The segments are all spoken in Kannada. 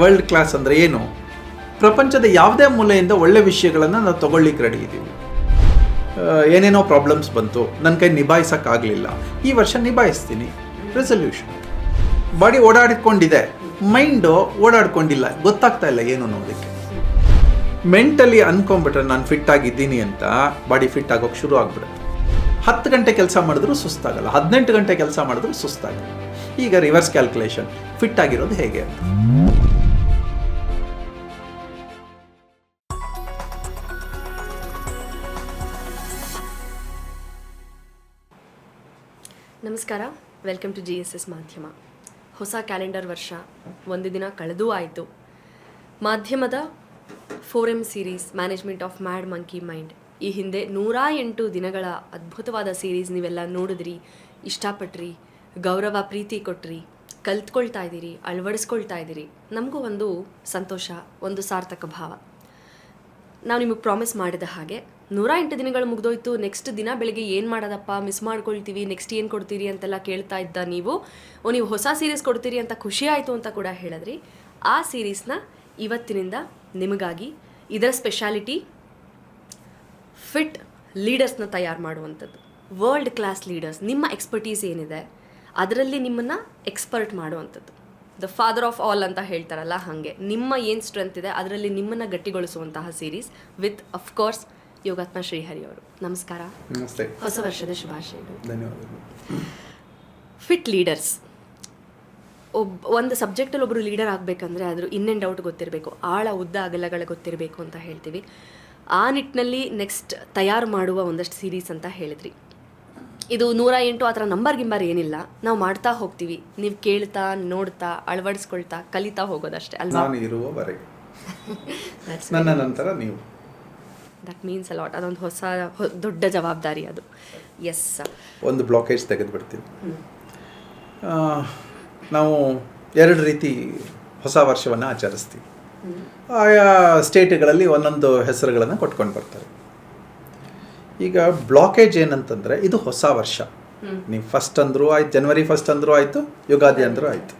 ವರ್ಲ್ಡ್ ಕ್ಲಾಸ್ ಅಂದರೆ ಏನು? ಪ್ರಪಂಚದ ಯಾವುದೇ ಮೂಲೆಯಿಂದ ಒಳ್ಳೆ ವಿಷಯಗಳನ್ನು ನಾವು ತೊಗೊಳ್ಳಿಕ್ಕೆ ರೆಡಿ ಇದ್ದೀವಿ ಏನೇನೋ ಪ್ರಾಬ್ಲಮ್ಸ್ ಬಂತು ನನ್ನ ಕೈ ನಿಭಾಯಿಸೋಕ್ಕಾಗಲಿಲ್ಲ. ಈ ವರ್ಷ ನಿಭಾಯಿಸ್ತೀನಿ. ರೆಸಲ್ಯೂಷನ್ ಬಾಡಿ ಓಡಾಡಿಕೊಂಡಿದೆ. ಮೈಂಡು ಓಡಾಡ್ಕೊಂಡಿಲ್ಲ. ಗೊತ್ತಾಗ್ತಾ ಇಲ್ಲ ಏನು ಅನ್ನೋದಕ್ಕೆ. ಮೆಂಟಲಿ ಅನ್ಕೊಂಡ್ಬಿಟ್ರೆ ನಾನು ಫಿಟ್ ಆಗಿದ್ದೀನಿ ಅಂತ ಬಾಡಿ ಫಿಟ್ ಆಗೋಕೆ ಶುರು ಆಗಿಬಿಡುತ್ತೆ. ಹತ್ತು ಗಂಟೆ ಕೆಲಸ ಮಾಡಿದ್ರು ಸುಸ್ತಾಗಲ್ಲ. ಹದಿನೆಂಟು ಗಂಟೆ ಕೆಲಸ ಮಾಡಿದ್ರು ಸುಸ್ತಾಗಲ್ಲ. ಈಗ ರಿವರ್ಸ್ ಕ್ಯಾಲ್ಕುಲೇಷನ್ ಫಿಟ್ ಆಗಿರೋದು ಹೇಗೆ ನಮಸ್ಕಾರ. Welcome to G S S ಮಾಧ್ಯಮ ಹೊಸ ಕ್ಯಾಲೆಂಡರ್ ವರ್ಷ ಒಂದು ದಿನ ಕಳೆದೂ ಆಯಿತು. ಮಾಧ್ಯಮದ forum series management of mad monkey mind ಈ ಹಿಂದೆ ನೂರ ಎಂಟು ದಿನಗಳ ಅದ್ಭುತವಾದ ಸೀರೀಸ್ ನೀವೆಲ್ಲ ನೋಡಿದ್ರಿ. ಇಷ್ಟಪಟ್ರಿ, ಗೌರವ, ಪ್ರೀತಿ ಕೊಟ್ರಿ, ಕಲ್ತ್ಕೊಳ್ತಾ ಇದ್ದೀರಿ, ಅಳವಡಿಸ್ಕೊಳ್ತಾ ಇದ್ದೀರಿ. ನಮಗೂ ಒಂದು ಸಂತೋಷ, ಒಂದು ಸಾರ್ಥಕ ಭಾವ. ನಾವು ನಿಮಗೆ ಪ್ರಾಮಿಸ್ ಮಾಡಿದ ಹಾಗೆ ನೂರ ಎಂಟು ದಿನಗಳು ಮುಗಿದೋಯ್ತು. ನೆಕ್ಸ್ಟ್ ದಿನ ಬೆಳಿಗ್ಗೆ ಏನು ಮಾಡೋದಪ್ಪ? ಮಿಸ್ ಮಾಡ್ಕೊಳ್ತೀವಿ. ನೆಕ್ಸ್ಟ್ ಏನು ಕೊಡ್ತೀರಿ ಅಂತೆಲ್ಲ ಕೇಳ್ತಾ ಇದ್ದ ನೀವು. ಓ, ನೀವು ಹೊಸ ಸೀರೀಸ್ ಕೊಡ್ತೀರಿ ಅಂತ ಖುಷಿ ಆಯಿತು ಅಂತ ಕೂಡ ಹೇಳಿದ್ರಿ. ಆ ಸೀರೀಸ್ನ ಇವತ್ತಿನಿಂದ ನಿಮಗಾಗಿ ಇದರ ಸ್ಪೆಷಾಲಿಟಿ ಫಿಟ್ ಲೀಡರ್ಸ್ನ ತಯಾರು ಮಾಡುವಂಥದ್ದು. ವರ್ಲ್ಡ್ ಕ್ಲಾಸ್ ಲೀಡರ್ಸ್ ನಿಮ್ಮ ಎಕ್ಸ್ಪರ್ಟೀಸ್ ಏನಿದೆ, ಅದರಲ್ಲಿ ನಿಮ್ಮನ್ನು ಎಕ್ಸ್ಪರ್ಟ್ ಮಾಡುವಂಥದ್ದು. ದ ಫಾದರ್ ಆಫ್ ಆಲ್ ಅಂತ ಹೇಳ್ತಾರಲ್ಲ ಹಾಗೆ. ನಿಮ್ಮ ಏನು ಸ್ಟ್ರೆಂತ್ ಇದೆ ಅದರಲ್ಲಿ ನಿಮ್ಮನ್ನು ಗಟ್ಟಿಗೊಳಿಸುವಂತಹ series with of course Yogatma Shrihari ಅವರು. ನಮಸ್ಕಾರ. ನಮಸ್ತೆ. ಹೊಸ ವರ್ಷದ ಶುಭಾಶಯಗಳು. ಧನ್ಯವಾದಗಳು. ಫಿಟ್ ಲೀಡರ್ಸ್ ಒಬ್ಬ ಒಂದು ಸಬ್ಜೆಕ್ಟಲ್ಲಿ ಒಬ್ಬರು ಲೀಡರ್ ಆಗಬೇಕಂದ್ರೆ ಅದ್ರ ಇನ್ ಆ್ಯಂಡ್ ಔಟ್ ಗೊತ್ತಿರಬೇಕು. ಆಳ ಉದ್ದ ಅಗಲಗಳ ಗೊತ್ತಿರಬೇಕು ಅಂತ ಹೇಳ್ತೀವಿ. ಆ ನಿಟ್ಟಿನಲ್ಲಿ ನೆಕ್ಸ್ಟ್ ತಯಾರು ಮಾಡುವ ಒಂದಷ್ಟು ಸೀರೀಸ್ ಅಂತ ಹೇಳಿದ್ರಿ. ಇದು ನೂರ ಎಂಟು ಆ ಥರ ನಂಬರ್ ಗಿಂಬರ್ ಏನಿಲ್ಲ. ನಾವು ಮಾಡ್ತಾ ಹೋಗ್ತೀವಿ. ನೀವು ಕೇಳ್ತಾ ನೋಡ್ತಾ ಅಳವಡಿಸ್ಕೊಳ್ತಾ ಕಲಿತಾ ಹೋಗೋದಷ್ಟೇ ಅಲ್ವಾ? ನಾನು ಇರುವವರೆಗೆ. ನನ್ನ ನಂತರ ನೀವು. ದಟ್ ಮೀನ್ಸ್ ಅಲಾಟ್ ಅದೊಂದು ಹೊಸ ದೊಡ್ಡ ಜವಾಬ್ದಾರಿ ಅದು. ಎಸ್ ಒಂದು ಬ್ಲಾಕೇಜ್ ತೆಗೆದುಬಿಡ್ತೀವಿ. ನಾವು ಎರಡು ರೀತಿ ಹೊಸ ವರ್ಷವನ್ನು ಆಚರಿಸ್ತೀವಿ. ಆಯಾ ಸ್ಟೇಟ್ಗಳಲ್ಲಿ ಒಂದೊಂದು ಹೆಸರುಗಳನ್ನು ಕೊಟ್ಕೊಂಡು ಬರ್ತಾರೆ. ಈಗ ಬ್ಲಾಕೇಜ್ ಏನಂತಂದರೆ ಇದು ಹೊಸ ವರ್ಷ. ನೀವು ಫಸ್ಟ್ ಅಂದರೂ ಆಯ್ತು ಜನವರಿ ಫಸ್ಟ್ ಅಂದರೂ ಆಯಿತು ಯುಗಾದಿ ಅಂದರೂ ಆಯಿತು.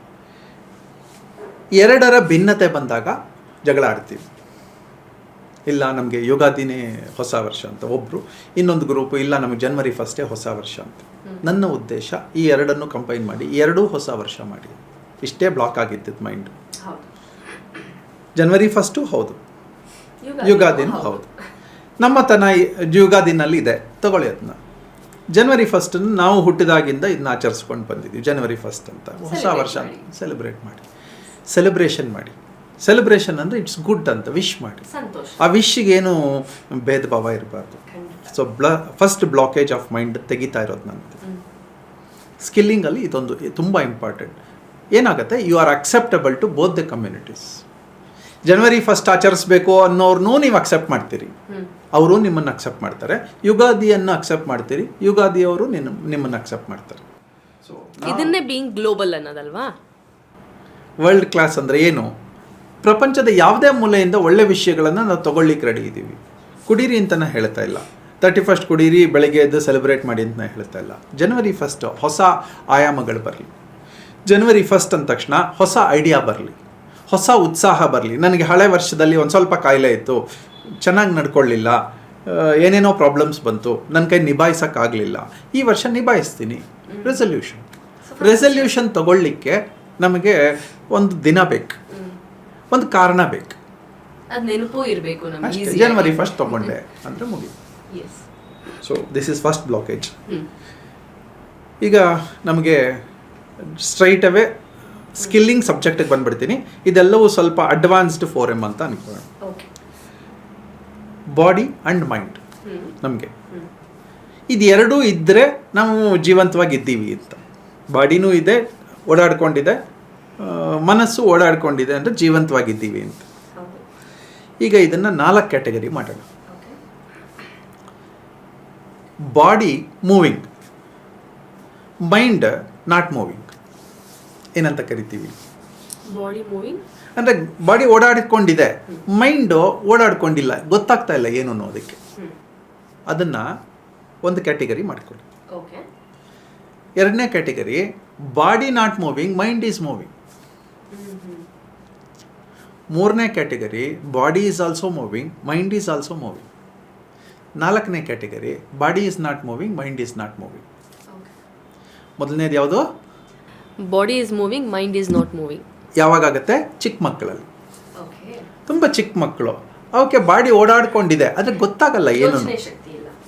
ಎರಡರ ಭಿನ್ನತೆ ಬಂದಾಗ ಜಗಳ ಆಡ್ತೀವಿ. ಇಲ್ಲ ನಮಗೆ ಯುಗಾದಿನೇ ಹೊಸ ವರ್ಷ ಅಂತ ಒಬ್ಬರು ಇನ್ನೊಂದು ಗ್ರೂಪು ಇಲ್ಲ ನಮಗೆ ಜನವರಿ ಫಸ್ಟೇ ಹೊಸ ವರ್ಷ ಅಂತ. ನನ್ನ ಉದ್ದೇಶ ಈ ಎರಡನ್ನು ಕಂಪೈನ್ ಮಾಡಿ ಎರಡೂ ಹೊಸ ವರ್ಷ ಮಾಡಿ. ಇಷ್ಟೇ ಬ್ಲಾಕ್ ಆಗಿದ್ದಿದ್ದು ಮೈಂಡ್ ಜನವರಿ ಫಸ್ಟು ಹೌದು. ಯುಗಾದಿನೂ ಹೌದು. ನಮ್ಮ ತನ ಯುಗಾದಿನಲ್ಲಿ ಇದೆ ತಗೊಳ್ಳಿ ಅದನ್ನ ಜನವರಿ ಫಸ್ಟ್ ನಾವು ಹುಟ್ಟಿದಾಗಿಂದ ಇದನ್ನ ಆಚರಿಸ್ಕೊಂಡು ಬಂದಿದ್ದೀವಿ. ಜನವರಿ ಫಸ್ಟ್ ಅಂತ. ಹೊಸ ವರ್ಷ ಸೆಲೆಬ್ರೇಟ್ ಮಾಡಿ. ಸೆಲೆಬ್ರೇಷನ್ ಮಾಡಿ. ಸೆಲೆಬ್ರೇಷನ್ ಅಂದರೆ ಇಟ್ಸ್ ಗುಡ್ ಅಂತ. ವಿಶ್ ಮಾಡಿ. ಆ ವಿಶ್ಗೆ ಭೇದ ಭಾವ ಇರಬಾರ್ದು. ಸೊ ಬ್ಲ ಫಸ್ಟ್ ಬ್ಲಾಕೇಜ್ ಆಫ್ ಮೈಂಡ್ ತೆಗಿತಾ ಇರೋದು ಸ್ಕಿಲ್ಲಿಂಗ್ ಸ್ಕಿಲ್ಲಿಂಗಲ್ಲಿ ಇದೊಂದು ತುಂಬ ಇಂಪಾರ್ಟೆಂಟ್ ಏನಾಗುತ್ತೆ? You are acceptable to both the communities January first ಆಚರಿಸ್ಬೇಕು ಅನ್ನೋರ್ನೂ ನೀವು ಅಕ್ಸೆಪ್ಟ್ ಮಾಡ್ತೀರಿ. ಅವರು ನಿಮ್ಮನ್ನು ಅಕ್ಸೆಪ್ಟ್ ಮಾಡ್ತಾರೆ. ಯುಗಾದಿಯನ್ನು ಅಕ್ಸೆಪ್ಟ್ ಮಾಡ್ತೀರಿ. ಯುಗಾದಿಯವರು ನಿನ್ನ ನಿಮ್ಮನ್ನು ಅಕ್ಸೆಪ್ಟ್ ಮಾಡ್ತಾರೆ. ಸೊ ಇದನ್ನೇ ಬೀಯಿಂಗ್ ಗ್ಲೋಬಲ್ ಅನ್ನೋದಲ್ವಾ? ವರ್ಲ್ಡ್ ಕ್ಲಾಸ್ ಅಂದರೆ ಏನು? ಪ್ರಪಂಚದ ಯಾವುದೇ ಮೂಲೆಯಿಂದ ಒಳ್ಳೆ ವಿಷಯಗಳನ್ನು ನಾವು ತೊಗೊಳ್ಳಿಕ್ಕೆ ರೆಡಿ ಇದ್ದೀವಿ ಕುಡೀರಿ ಅಂತ ನಾನು ಹೇಳ್ತಾ ಇಲ್ಲ. ತರ್ಟಿ ಫಸ್ಟ್ ಕುಡೀರಿ ಬೆಳಗ್ಗೆ ಎದ್ದು ಸೆಲೆಬ್ರೇಟ್ ಮಾಡಿ ಅಂತ ನಾನು ಹೇಳ್ತಾ ಇಲ್ಲ. ಜನವರಿ ಫಸ್ಟ್ ಹೊಸ ಆಯಾಮಗಳು ಬರಲಿ. ಜನವರಿ ಫಸ್ಟ್ ಅಂದ ತಕ್ಷಣ ಹೊಸ ಐಡಿಯಾ ಬರಲಿ. ಹೊಸ ಉತ್ಸಾಹ ಬರಲಿ. ನನಗೆ ಹಳೆ ವರ್ಷದಲ್ಲಿ ಒಂದು ಸ್ವಲ್ಪ ಕಾಯಿಲೆ ಇತ್ತು. ಚೆನ್ನಾಗಿ ನಡ್ಕೊಳ್ಳಿಲ್ಲ. ಏನೇನೋ ಪ್ರಾಬ್ಲಮ್ಸ್ ಬಂತು. ನನ್ನ ಕೈ ನಿಭಾಯಿಸೋಕ್ಕಾಗಲಿಲ್ಲ. ಈ ವರ್ಷ ನಿಭಾಯಿಸ್ತೀನಿ. ರೆಸಲ್ಯೂಷನ್ ರೆಸಲ್ಯೂಷನ್ ತಗೊಳ್ಳಿಕ್ಕೆ ನಮಗೆ ಒಂದು ದಿನ ಬೇಕು. ಒಂದು ಕಾರಣ ಬೇಕು. ಇರಬೇಕು ಜನವರಿ ಫಸ್ಟ್ ತಗೊಂಡೆ. ಅಂದರೆ ಮುಗಿ so this is first blockage ಈಗ ನಮಗೆ ಸ್ಟ್ರೈಟ್ ಅವೇ ಸ್ಕಿಲ್ಲಿಂಗ್ ಸಬ್ಜೆಕ್ಟಿಗೆ ಬಂದ್ಬಿಡ್ತೀನಿ. ಇದೆಲ್ಲವೂ ಸ್ವಲ್ಪ ಅಡ್ವಾನ್ಸ್ಡ್ ಫೋರ್ ಎಂ ಅಂತ ಅನ್ಕೊಳ್ಳೋಣ. ಬಾಡಿ ಆ್ಯಂಡ್ ಮೈಂಡ್ ನಮಗೆ. ಇದೆರಡೂ ಎರಡೂ ಇದ್ದರೆ ನಾವು ಜೀವಂತವಾಗಿದ್ದೀವಿ ಅಂತ. ಬಾಡಿನೂ ಇದೆ ಓಡಾಡ್ಕೊಂಡಿದೆ ಮನಸ್ಸು ಓಡಾಡ್ಕೊಂಡಿದೆ ಅಂದರೆ ಜೀವಂತವಾಗಿದ್ದೀವಿ ಅಂತ. ಈಗ ಇದನ್ನು ನಾಲ್ಕು ಕ್ಯಾಟಗರಿ ಮಾಡೋಣ. Body moving mind not moving ಏನಂತ ಕರಿತೀವಿ? ಬಾಡಿ ಮೂವಿಂಗ್ ಅಂದರೆ ಬಾಡಿ ಓಡಾಡಿಕೊಂಡಿದೆ ಮೈಂಡು ಓಡಾಡ್ಕೊಂಡಿಲ್ಲ ಗೊತ್ತಾಗ್ತಾ ಇಲ್ಲ ಏನು ಅನ್ನೋದಕ್ಕೆ. ಅದನ್ನು ಒಂದು ಕ್ಯಾಟಗರಿ ಮಾಡ್ಕೊಳ್ಳಿ. ಎರಡನೇ category body not moving mind is moving ಮೂರನೇ category body is also moving mind is also moving ನಾಲ್ಕನೇ category body is not moving mind is not moving ಮೊದಲನೇದು ಯಾವುದು? Body is moving mind is not moving ಯಾವಾಗತ್ತೆ ಚಿಕ್ಕ ಮಕ್ಕಳಲ್ಲಿ. ತುಂಬ ಚಿಕ್ಕ ಮಕ್ಕಳು. ಅವಕ್ಕೆ ಬಾಡಿ ಓಡಾಡ್ಕೊಂಡಿದೆ. ಆದರೆ ಗೊತ್ತಾಗಲ್ಲ ಏನು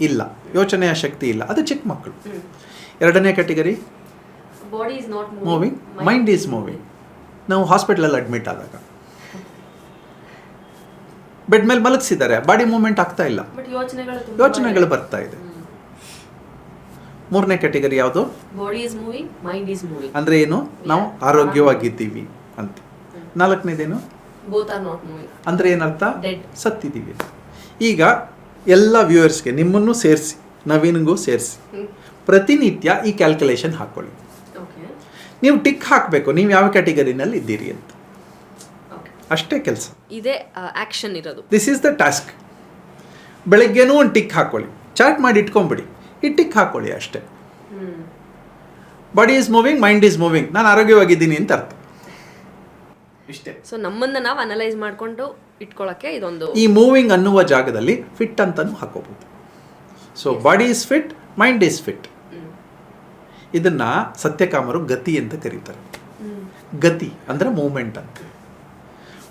ಇಲ್ಲ. ಯೋಚನೆಯ ಶಕ್ತಿ ಇಲ್ಲ. ಅದು ಚಿಕ್ಕ ಮಕ್ಕಳು. ಎರಡನೇ category? Body is not moving mind is moving ನಾವು ಹಾಸ್ಪಿಟ್ಲಲ್ಲಿ ಅಡ್ಮಿಟ್ ಆದಾಗ. ಬೆಡ್ ಮೇಲೆ ಮಲಗಿಸಿದ್ದಾರೆ. ಬಾಡಿ ಮೂವ್ಮೆಂಟ್ ಆಗ್ತಾ ಇಲ್ಲ. ಯೋಚನೆಗಳು ಬರ್ತಾ ಇದೆ. ಮೂರನೇ ಕ್ಯಾಟಗರಿ ಯಾವುದು? Body is moving mind moving ಅಂದರೆ ಏನು? ನಾವು ಆರೋಗ್ಯವಾಗಿದ್ದೀವಿ ಅಂತ. ನಾಲ್ಕನೇದೇನು? ಬೋತ್ ಆರ್ ನಾಟ್ ಮೂವಿಂಗ್ ಅಂದರೆ ಏನರ್ಥ? ಡೆಡ್ ಸತ್ತಿದ್ದೀವಿ. ಈಗ ಎಲ್ಲ ವ್ಯೂವರ್ಸ್ಗೆ ನಿಮ್ಮನ್ನು ಸೇರಿಸಿ ನವೀನ್ಗೂ ಸೇರಿಸಿ. ಪ್ರತಿನಿತ್ಯ ಈ ಕ್ಯಾಲ್ಕುಲೇಷನ್ ಹಾಕ್ಕೊಳ್ಳಿ ಓಕೆ ನೀವು ಟಿಕ್ ಹಾಕಬೇಕು ನೀವು ಯಾವ ಕ್ಯಾಟಗರಿನಲ್ಲಿ ಇದ್ದೀರಿ ಅಂತ. ಓಕೆ ಅಷ್ಟೇ ಕೆಲಸ. ಇದೆ ಆಕ್ಷನ್ ಇರೋದು. ದಿಸ್ ಈಸ್ ದ ಟಾಸ್ಕ್ ಬೆಳಗ್ಗೆನೂ ಒಂದು ಟಿಕ್ ಹಾಕೊಳ್ಳಿ. ಚಾರ್ಟ್ ಮಾಡಿ ಇಟ್ಕೊಂಬಿಡಿ. ಈ ಟಿಕ್ ಹಾಕ್ಕೊಳ್ಳಿ ಅಷ್ಟೇ body is moving mind is moving ನಾನು ಆರೋಗ್ಯವಾಗಿದ್ದೀನಿ ಅಂತ ಅರ್ಥ. ಇಷ್ಟೇ. ಸೊ ನಮ್ಮನ್ನ ನಾವು ಅನಲೈಸ್ ಮಾಡಿಕೊಂಡು ಇಟ್ಕೊಳ್ಳೋಕೆ ಇದೊಂದು ಈ ಮೂವಿಂಗ್ ಅನ್ನುವ ಜಾಗದಲ್ಲಿ ಫಿಟ್ ಅಂತಲೂ ಹಾಕೋಬಹುದು so body is fit mind is fit ಇದನ್ನು ಸತ್ಯಕಾಮರು ಗತಿ ಅಂತ ಕರೀತಾರೆ. ಗತಿ ಅಂದರೆ ಮೂಮೆಂಟ್ ಅಂತ.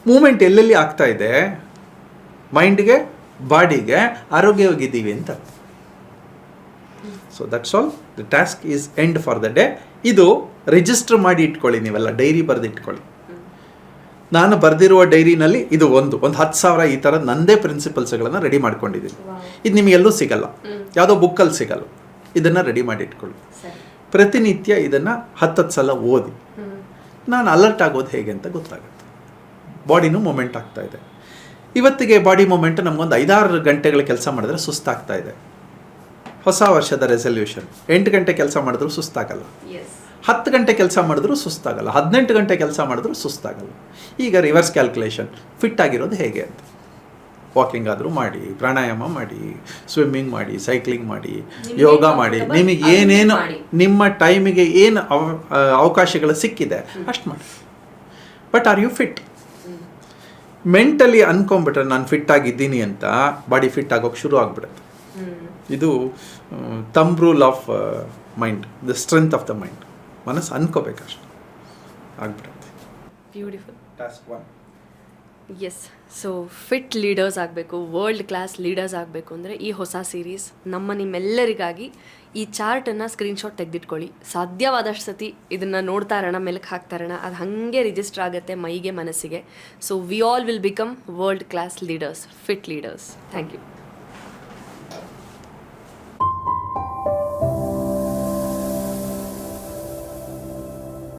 ಮೂಮೆಂಟ್ ಎಲ್ಲೆಲ್ಲಿ ಆಗ್ತಾ ಇದೆ? ಮೈಂಡ್ಗೆ ಬಾಡಿಗೆ ಆರೋಗ್ಯವಾಗಿದ್ದೀವಿ ಅಂತ so that's all the task is end for the day ಇದು ರಿಜಿಸ್ಟರ್ ಮಾಡಿ ಇಟ್ಕೊಳ್ಳಿ ನೀವೆಲ್ಲ ಡೈರಿ ಬರೆದು ಇಟ್ಕೊಳ್ಳಿ. ನಾನು ಬರೆದಿರುವ ಡೈರಿನಲ್ಲಿ ಇದು ಒಂದು ಒಂದು ಹತ್ತು ಸಾವಿರ ಈ ಥರ ನಂದೇ ಪ್ರಿನ್ಸಿಪಲ್ಸ್ಗಳನ್ನು ರೆಡಿ ಮಾಡ್ಕೊಂಡಿದ್ದೀನಿ. ಇದು ನಿಮಗೆಲ್ಲೂ ಸಿಗಲ್ಲ. ಯಾವುದೋ ಬುಕ್ಕಲ್ಲಿ ಸಿಗಲ್ಲ. ಇದನ್ನು ರೆಡಿ ಮಾಡಿ ಇಟ್ಕೊಳ್ಳಿ. ಪ್ರತಿನಿತ್ಯ ಇದನ್ನು ಹತ್ತತ್ತು ಸಲ ಓದಿ. ನಾನು ಅಲರ್ಟ್ ಆಗೋದು ಹೇಗೆ ಅಂತ ಗೊತ್ತಾಗುತ್ತೆ. ಬಾಡಿನೂ ಮೂಮೆಂಟ್ ಆಗ್ತಾ ಇದೆ. ಇವತ್ತಿಗೆ ಬಾಡಿ ಮೂಮೆಂಟ್ ನಮಗೊಂದು ಐದಾರು ಗಂಟೆಗಳ ಕೆಲಸ ಮಾಡಿದ್ರೆ ಸುಸ್ತಾಗ್ತಾ ಇದೆ. ಹೊಸ ವರ್ಷದ ರೆಸಲ್ಯೂಷನ್ ಎಂಟು ಗಂಟೆ ಕೆಲಸ ಮಾಡಿದ್ರು ಸುಸ್ತಾಗಲ್ಲ. ಹತ್ತು ಗಂಟೆ ಕೆಲಸ ಮಾಡಿದ್ರು ಸುಸ್ತಾಗಲ್ಲ. ಹದಿನೆಂಟು ಗಂಟೆ ಕೆಲಸ ಮಾಡಿದ್ರು ಸುಸ್ತಾಗಲ್ಲ. ಈಗ ರಿವರ್ಸ್ ಕ್ಯಾಲ್ಕುಲೇಷನ್ ಫಿಟ್ ಆಗಿರೋದು ಹೇಗೆ ಅಂತ. ವಾಕಿಂಗ್ ಆದರೂ ಮಾಡಿ ಪ್ರಾಣಾಯಾಮ ಮಾಡಿ ಸ್ವಿಮ್ಮಿಂಗ್ ಮಾಡಿ ಸೈಕ್ಲಿಂಗ್ ಮಾಡಿ ಯೋಗ ಮಾಡಿ. ನಿಮಗೆ ಏನೇನು ನಿಮ್ಮ ಟೈಮಿಗೆ ಏನು ಅವ- ಅವಕಾಶಗಳು ಸಿಕ್ಕಿದೆ ಅಷ್ಟು ಮಾಡಿ. But are you fit mentally ಅನ್ಕೊಂಬಿಟ್ರೆ ನಾನು ಫಿಟ್ ಆಗಿದ್ದೀನಿ ಅಂತ ಬಾಡಿ ಫಿಟ್ ಆಗೋಕೆ ಶುರು ಆಗ್ಬಿಡುತ್ತೆ. ಇದು thumb rule of mind the strength of the mind. ಮನಸ್ಸು ಅನ್ಕೋಬೇಕಷ್ಟು ಆಗ್ಬಿಡುತ್ತೆ. Beautiful task one S so fit leaders ಆಗಬೇಕು ವರ್ಲ್ಡ್ ಕ್ಲಾಸ್ ಲೀಡರ್ಸ್ ಆಗಬೇಕು ಅಂದರೆ ಈ ಹೊಸ ಸೀರೀಸ್ ನಮ್ಮ ನಿಮ್ಮೆಲ್ಲರಿಗಾಗಿ ಈ ಚಾರ್ಟನ್ನು ಸ್ಕ್ರೀನ್ಶಾಟ್ ತೆಗೆದಿಟ್ಕೊಳ್ಳಿ. ಸಾಧ್ಯವಾದಷ್ಟು ಸತಿ ಇದನ್ನು ನೋಡ್ತಾ ಇರೋಣ ಮೆಲುಕು ಹಾಕ್ತಾ ಇರೋಣ. ಅದು ಹಾಗೆ ರಿಜಿಸ್ಟರ್ ಆಗುತ್ತೆ ಮೈಗೆ ಮನಸ್ಸಿಗೆ. So we all will become world class leaders fit leaders thank you